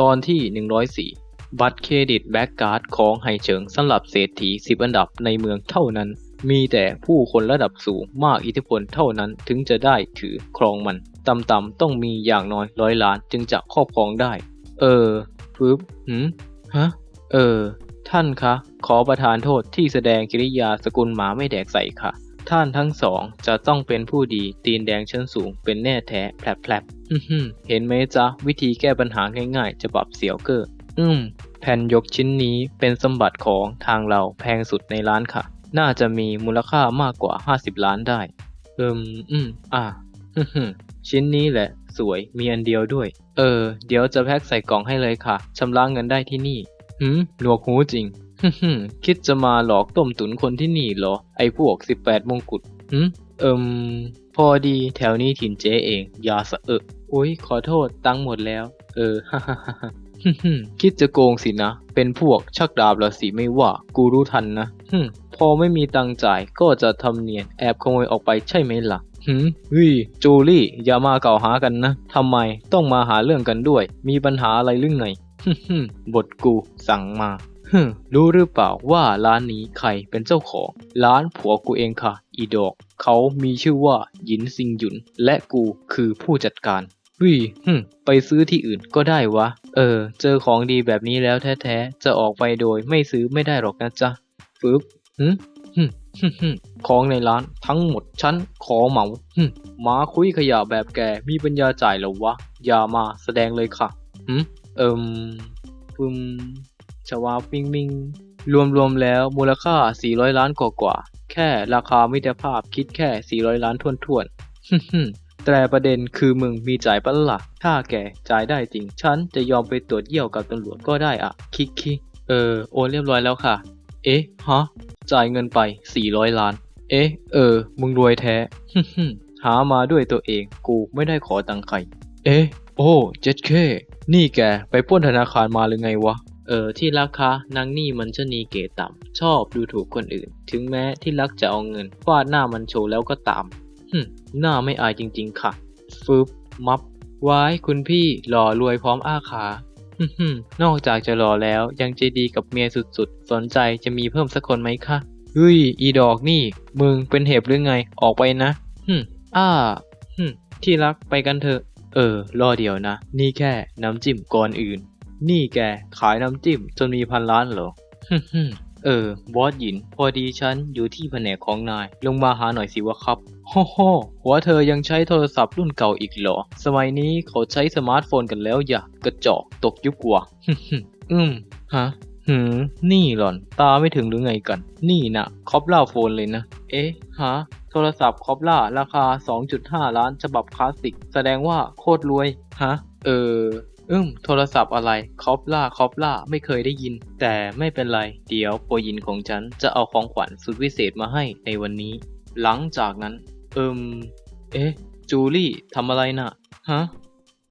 ตอนที่ 104 บัตรเครดิตแบ็กการ์ดของไฮเฉิงสำหรับเศรษฐี 10 อันดับในเมืองเท่านั้น มีแต่ผู้คนระดับสูงมากอิทธิพลเท่านั้นถึงจะได้ถือครองมัน ต่ำๆต้องมีอย่างน้อยร้อยล้านจึงจะครอบครองได้ เออปึ๊บหืมฮะ เออ ท่านคะ ขอประทานโทษที่แสดงกิริยาสกุลหมาไม่แดกใส่ค่ะ ท่านทั้งสองจะต้องเป็นผู้ดีตีนแดงชั้นสูงเป็นแน่แท้แผลบแผลบฮึ่มๆเห็นไหมจ๊ะ วิธีแก้ปัญหาง่ายๆ จะปรับเสียวเกอร์อืม แผ่นยกชิ้นนี้เป็นสมบัติของทางเราแพงสุดในร้านค่ะ น่าจะมีมูลค่ามากกว่า 50 ล้านได้ เอิมอืม อะฮึ่มๆชิ้นนี้แหละ สวยมีอันเดียวด้วย เออ เดี๋ยวจะแพ็คใส่กล่องให้เลยค่ะชำระเงินได้ที่นี่หืมหนวกหูจริง คิดจะมาหลอกต้มตุนคนที่นี่เหรอ ไอ้พวก18มงกุฎหืมเอิมพอดีแถวนี้ถิ่นเจ๊เองอย่าสะเอะอุ้ยขอโทษตังหมดแล้ว เออฮ่าฮ่าฮ่าฮึมคิดจะโกงสินะ เป็นพวกชักดาบละสิไม่ว่ากูรู้ทันนะฮึมพอไม่มีตังจ่ายก็จะทำเนียนแอบขโมยออกไปใช่ไหมล่ะหืมเฮ้ยจูลี่ อย่ามาเก่าหากันนะทำไมต้องมาหาเรื่องกันด้วย มีปัญหาอะไรเรื่องไหนฮึมบทกูสั่งมา ฮึรู้หรือเปล่าว่าร้านนี้ใครเป็นเจ้าของ ร้านผัวกูเองค่ะ อีดอก เขามีชื่อว่าหยินซิงหยุน และกูคือผู้จัดการวิฮึไปซื้อที่อื่นก็ได้วะ เออ เจอของดีแบบนี้แล้วแท้ๆ จะออกไปโดยไม่ซื้อไม่ได้หรอกนะจ๊ะปึ๊บฮึฮึฮึหึของในร้านทั้งหมดฉันขอเหมาฮึมาคุยขยะแบบแกมีปัญญาจ่ายหรอวะ อย่ามาแสดงเลยค่ะฮึเอิมปึม ชวาปิงมิง รวมๆแล้วมูลค่า 400 ล้านกว่าๆ แค่ราคามิตรภาพคิดแค่ 400 ล้านทวนๆ แต่ประเด็นคือมึงมีจ่ายปะล่ะ ถ้าแกจ่ายได้จริง ฉันจะยอมไปตรวจเยี่ยวกับตำรวจก็ได้อะคิกคิเออ โอนเรียบร้อยแล้วค่ะ เอ๊ะ ฮะ จ่ายเงินไป 400 ล้าน เอ๊ะ เออ มึงรวยแท้ หามาด้วยตัวเอง กูไม่ได้ขอตังค์ใคร เอ๊ะ โอ้ เจ็ดเค นี่แกไปป้นธนาคารมาหรือไงวะ เออที่รักคะนางนี่มันชะนีเก๋ต่ำชอบดูถูกคนอื่น ถึงแม้ที่รักจะเอาเงินฟาดหน้ามันโชว์แล้วก็ตามหึหน้าไม่อายจริง ๆ ค่ะฟึบมับไว้ายคุณพี่หล่อรวยพร้อมอ้าขาหึ่มๆนอกจากจะหล่อแล้วยังใจดีกับเมียสุดๆ สนใจจะมีเพิ่มสักคนไหมคะเฮ้ยอีดอกนี่ มึงเป็นเห็บหรือไงออกไปนะหึอ้าหึที่รักไปกันเถอะ เออ รอเดียวนะ นี่แค่น้ำจิ้มก่อนอื่น นี่แก ขายน้ำจิ้มจนมีพันล้านเหรอฮึ่มๆเออ บอสหยิน พอดีฉันอยู่ที่แผนกของนาย ลงมาหาหน่อยสิวะครับโฮ่โฮ่หัวเธอยังใช้โทรศัพท์รุ่นเก่าอีกเหรอ สมัยนี้เขาใช้สมาร์ทโฟนกันแล้วอย่ากระจอกตกยุคว่ะฮึ่มๆอืมฮะหืมนี่หล่อน ตาไม่ถึงหรือไงกัน นี่นะคอปล่าโฟนเลยนะ เอ๊ะ ฮะ โทรศัพท์คอปล่าราคา 2.5 ล้านฉบับคลาสสิก แสดงว่าโคตรรวย ฮะ เออ อืมโทรศัพท์อะไรคอปล่าคอปล่าไม่เคยได้ยิน แต่ไม่เป็นไร เดี๋ยวโปรยินของฉันจะเอาของขวัญสุดวิเศษมาให้ในวันนี้ หลังจากนั้น เอิมเอ๊ะ จูลี่ทำอะไรน่ะ ฮะ